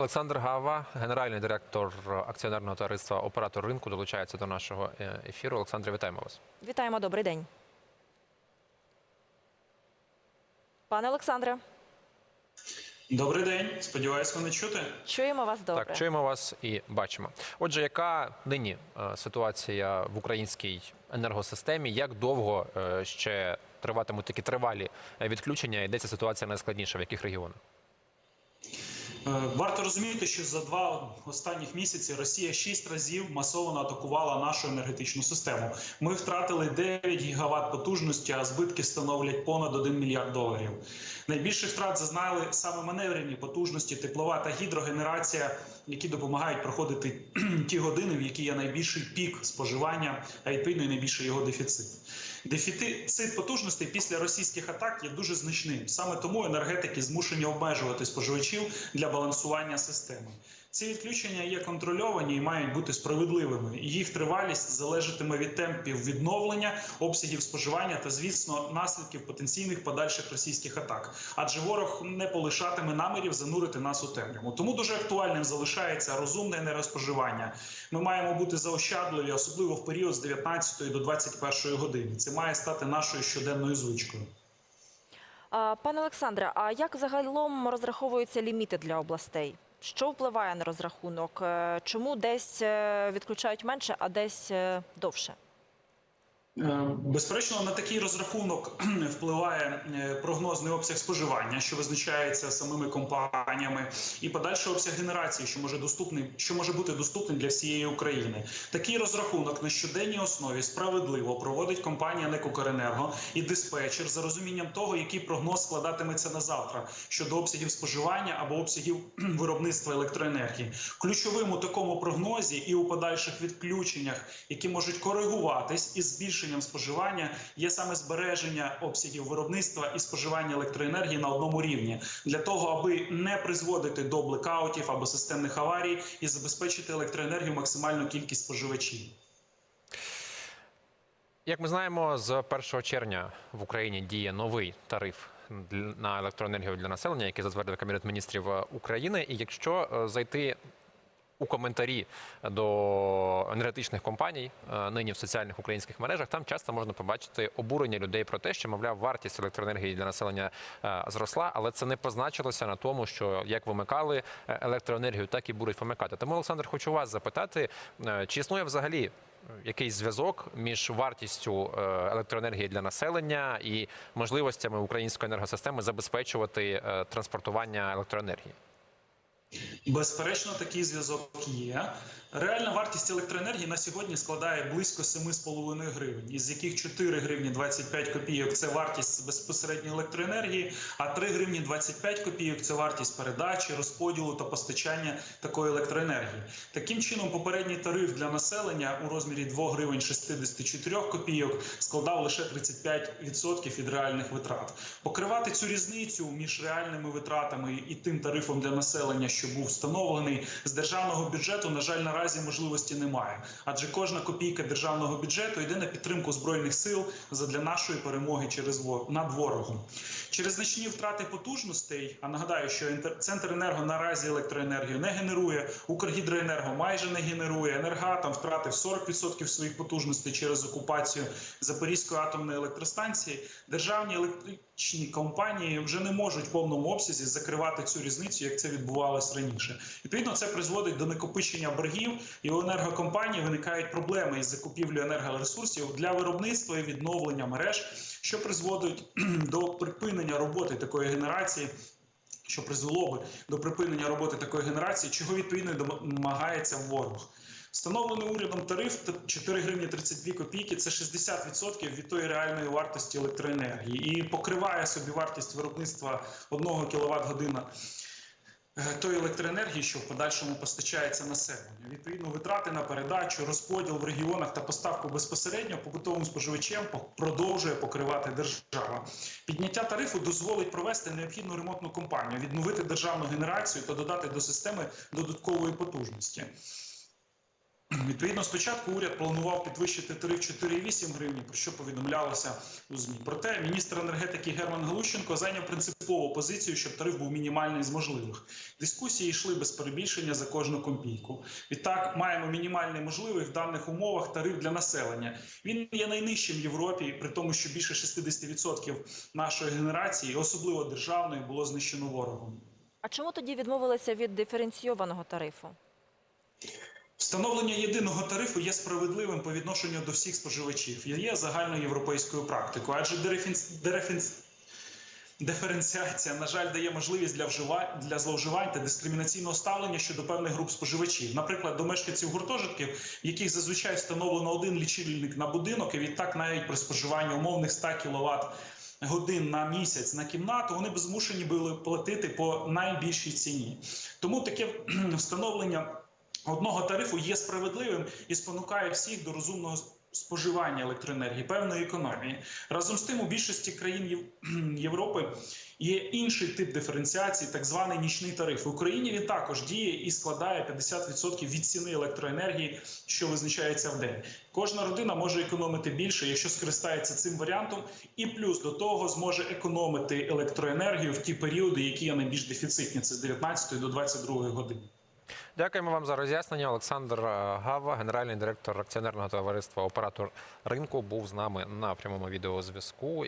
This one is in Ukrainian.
Олександр Гава, генеральний директор акціонерного товариства Оператор ринку, долучається до нашого е, ефіру. Олександр, вітаємо вас. Вітаємо, добрий день. Пане Олександре, Добрий день. Сподіваюсь, мене чути. чуємо вас добре. Так, чуємо вас і бачимо. Отже, яка нині е, ситуація в українській енергосистемі? Як довго е, ще триватимуть такі тривалі відключення? І де ця ситуація найскладніша? В яких регіонах? Е, Варто розуміти, що за два останніх місяці Росія шість разів масово атакувала нашу енергетичну систему. Ми втратили 9 гігават потужності, а збитки становлять понад 1 мільярд доларів. Найбільше втрат зазнали саме маневрені потужності, теплова та гідрогенерація, які допомагають проходити ті години, в які є найбільший пік споживання, а відповідно і найбільший його дефіцит. Дефіцит потужностей після російських атак є дуже значним. Саме тому енергетики змушені обмежувати споживачів для балансування системи. Ці відключення є контрольовані і мають бути справедливими. Їх тривалість залежатиме від темпів відновлення, обсягів споживання та, звісно, наслідків потенційних подальших російських атак. Адже ворог не полишатиме намірів занурити нас у темряву. Тому дуже актуальним залишається розумне енергоспоживання. Ми маємо бути заощадливі, особливо в період з 19 до 21 години. Це має стати нашою щоденною звичкою. Пане Олександре, а як загалом розраховуються ліміти для областей? Що впливає на розрахунок? Е, Чому десь е, відключають менше, а десь е, довше? Е, Безперечно, на такий розрахунок впливає е, прогнозний обсяг споживання, що визначається самими компаніями, і подальший обсяг генерації, що може доступний, що може бути доступним для всієї України. Такий розрахунок на щоденній основі справедливо проводить компанія «Некукренерго» і диспетчер за розумінням того, який прогноз складатиметься на завтра щодо обсягів споживання або обсягів виробництва електроенергії. Ключовим у такому прогнозі і у подальших відключеннях, які можуть коригуватись із збільшенням споживання, є саме збереження обсягів виробництва і споживання електроенергії на одному рівні для того, аби не призводити до блекаутів або системних аварій і забезпечити електроенергію максимальну кількість споживачів. Як ми знаємо, з 1 червня в Україні діє новий тариф на електроенергію для населення, який затвердив Кабінет міністрів е, України. І якщо е, зайти у коментарі до енергетичних компаній е, нині в соціальних українських мережах, там часто можна побачити обурення людей про те, що мовляв вартість електроенергії для населення е, зросла, але це не позначилося на тому, що як вимикали е, електроенергію, так і будуть вимикати. Тому, Олександр, хочу вас запитати, чи існує взагалі якийсь зв'язок між вартістю електроенергії для населення і можливостями української енергосистеми забезпечувати транспортування електроенергії? Безперечно, такий зв'язок є. Реальна вартість електроенергії на сьогодні складає близько 7,5 гривень, із яких 4 гривні 25 копійок це вартість безпосередньої електроенергії, а 3 гривні 25 копійок це вартість передачі, розподілу та постачання такої електроенергії. Таким чином, попередній тариф для населення у розмірі 2 гривень 64 копійок складав лише 35% від реальних витрат. Покривати цю різницю між реальними витратами і тим тарифом для населення, що був встановлений з державного бюджету, на жаль, наразі можливості немає. Адже кожна копійка державного бюджету йде на підтримку збройних сил задля нашої перемоги через над ворогом. Через значні втрати потужностей. А нагадаю, що інтер- центр енерго наразі електроенергію не генерує. Укргідроенерго майже не генерує. Енергатом втратив 40% своїх потужностей через окупацію Запорізької атомної електростанції. Державні електричні компанії вже не можуть в повному обсязі закривати цю різницю, як це відбувалось раніше. Відповідно, це призводить до накопичення боргів, і у енергокомпаній виникають проблеми із закупівлею енергоресурсів для виробництва і відновлення мереж, що призводить до припинення роботи такої генерації. Що призвело би до припинення роботи такої генерації, чого відповідно домагається ворог. Встановлений урядом тариф та 4 гривні 32 копійки це 60% від тої реальної вартості електроенергії і покриває собі вартість виробництва 1 кВт година тої електроенергії, що в подальшому постачається населенню. Відповідно, витрати на передачу, розподіл в регіонах та поставку безпосередньо побутовим споживачем по- продовжує покривати держава. Підняття тарифу дозволить провести необхідну ремонтну кампанію, відновити державну генерацію та додати до системи додаткової потужності. Відповідно, спочатку уряд планував підвищити тариф 4,8 гривні, про що повідомлялося у ЗМІ. Проте міністр енергетики Герман Галущенко зайняв принципову позицію, щоб тариф був мінімальний з можливих. Дискусії йшли без перебільшення за кожну копійку. Відтак маємо мінімальний можливий в даних умовах тариф для населення. Він є найнижчим в Європі, при тому, що більше 60% нашої генерації, особливо державної, було знищено ворогом. А чому тоді відмовилися від диференційованого тарифу? Встановлення єдиного тарифу є справедливим по відношенню до всіх споживачів і є загальноєвропейською практикою, адже дерефінс... дерефінс... диференціація, на жаль, дає можливість для вжива... для зловживань та дискримінаційного ставлення щодо певних груп споживачів, наприклад, до мешканців гуртожитків, в яких зазвичай встановлено один лічильник на будинок, і відтак навіть при споживанні умовних 100 кВт годин на місяць на кімнату, вони б змушені були платити по найбільшій ціні. Тому таке встановлення одного тарифу є справедливим і спонукає всіх до розумного споживання електроенергії, певної економії. Разом з тим, у більшості країн Європи є інший тип диференціації, так званий нічний тариф. В Україні він також діє і складає 50% від ціни електроенергії, що визначається в день. Кожна родина може економити більше, якщо скористається цим варіантом, і плюс до того зможе економити електроенергію в ті періоди, які є найбільш дефіцитні. Це з 19 до 22 години. Дякуємо вам за роз'яснення. Олександр е, Гава, генеральний директор акціонерного товариства Оператор ринку, був з нами на прямому відеозв'язку.